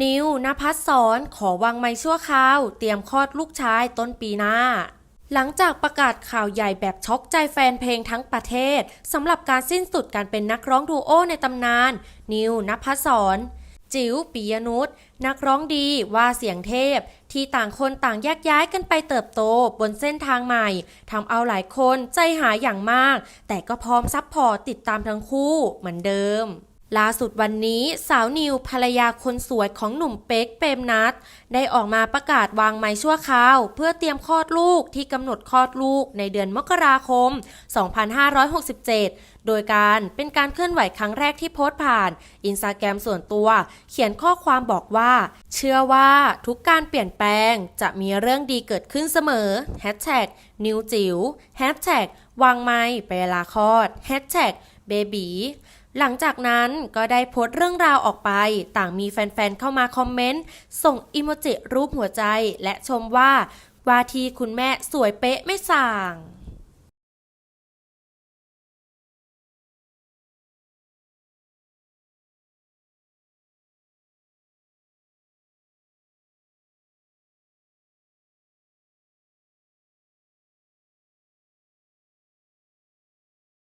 นิวนภัสสอนขอวางไม้ชั่วคราว เตรียมคลอดลูกชายต้นปีหน้า หลังจากประกาศข่าวใหญ่แบบช็อกใจแฟนเพลงทั้งประเทศสำหรับการสิ้นสุดการเป็นนักร้องดูโอในตำนาน นิวนภัสสอนจิ๋วปิยนุชนักร้องดีว่าเสียงเทพ ที่ต่างคนต่างแยกย้ายกันไปเติบโตบนเส้นทางใหม่ทำเอาหลายคนใจหายอย่างมาก แต่ก็พร้อมซัพพอร์ตติดตามทั้งคู่เหมือนเดิม ล่าสุดวันนี้สาวนิวภรรยาคนสวยของหนุ่มเป๊กเปรมนัทได้ออกมาประกาศวางไม้ชั่วคราว เพื่อเตรียมคลอดลูกที่กำหนดคลอดลูกในเดือนมกราคม 2567 โดยการเป็นการเคลื่อนไหวครั้งแรกที่โพสต์ผ่านอินสตาแกรมส่วนตัว เขียนข้อความบอกว่า เชื่อว่าทุกการเปลี่ยนแปลงจะมีเรื่องดีเกิดขึ้นเสมอแฮชแท็กนิวจิ๋วแฮชแท็กวางไม้ไปเวลาคลอดแฮชแท็ก เบบีหลังจากนั้นก็ได้โพสต์เรื่องราวออกไป ต่างมีแฟนๆเข้ามาคอมเมนต์ ส่งอิโมจิรูปหัวใจ และชมว่าว่าที่คุณแม่สวยเป๊ะไม่ส่าง